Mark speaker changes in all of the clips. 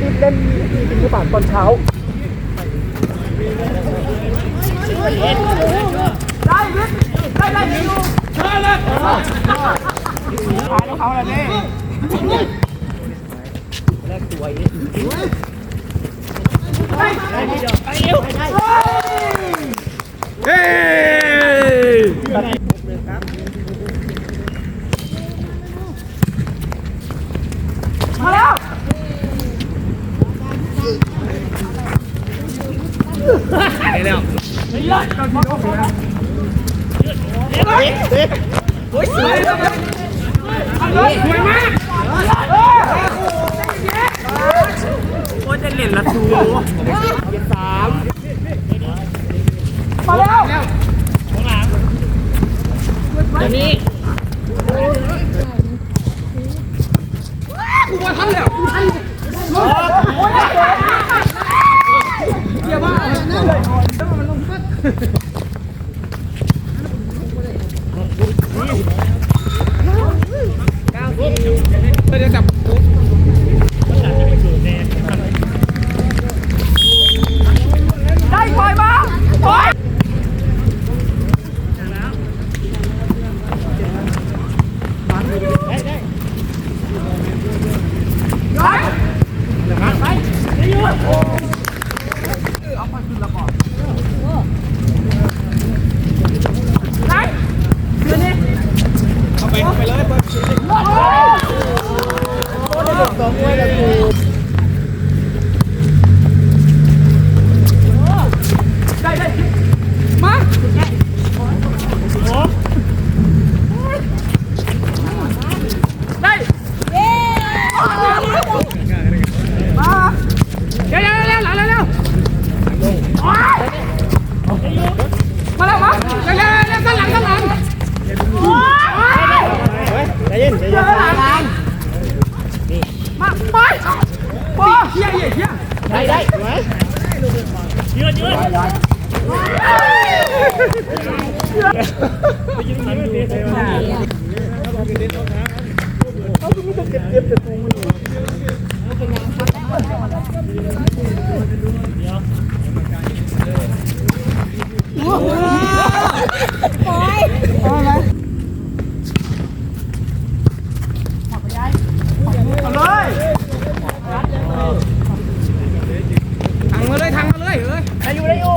Speaker 1: รีบเล่นทีบินบาตตอนเช้า ได้วิทได้ได้ยิงเชิญเลยหายแล้วเขาแล้วนี่เฮ้ยมาแล้ว โอ้ยสวยเลยสวยมากโอ้ยจะเล่นละทูสามมาแล้วเดี๋ยวนี้กูว่าทันแล้วกูทันเเดี๋ยวจับได้ปล่อยมาปล่อยได้ไปไปยืนเอาไปขึ้นระบอบไหนยืนนี่เอาไปเอาไป เได้ได้ไหมยืด
Speaker 2: ยืดมันดูเท่มาก
Speaker 1: เอาเลยทางมาเลยทางมาเลยเอ้ยได้อยู่ได้อยู่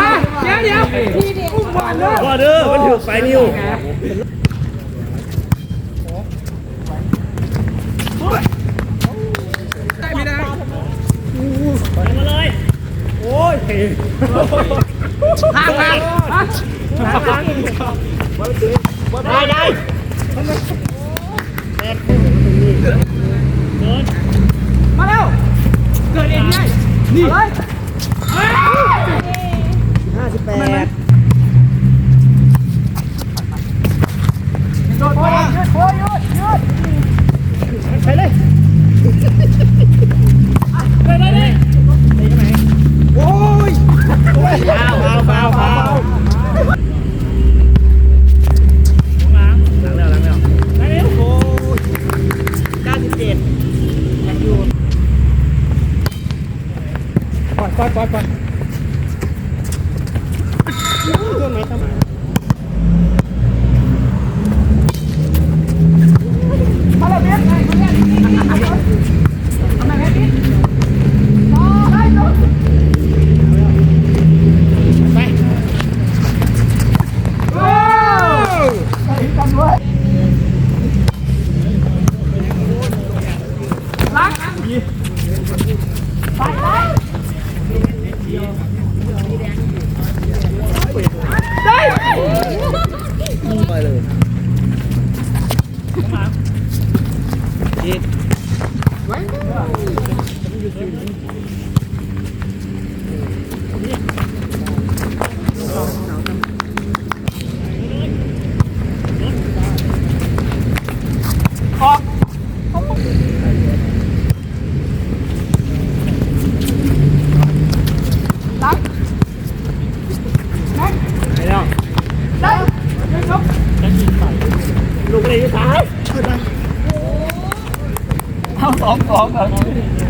Speaker 1: มาสวยวเดี๋ยวเดี๋ยวอุ้มบอลเลย
Speaker 2: ว่าเด้อมันถือไฟนิ้ว
Speaker 1: ได้ไม่ได้
Speaker 2: มาเลย
Speaker 1: โอ้ยห่างห่างได้ได้
Speaker 2: โดน
Speaker 1: มาเร็ว เกิดเองไง่ายนี่ สิบแปดโดยืดโยืดยืดไปเลย
Speaker 2: ไปเลยไปไหน
Speaker 1: โอ้ย
Speaker 2: เาเบาเบาเบาล้ล้งแล้วล้งแล้วล้างแว
Speaker 1: โอ้ยเก้าสิบเจ็ดอยู่ก่อน
Speaker 2: ก่
Speaker 1: อนก่ 这个
Speaker 2: 没什么。 ลู
Speaker 1: ก
Speaker 2: เ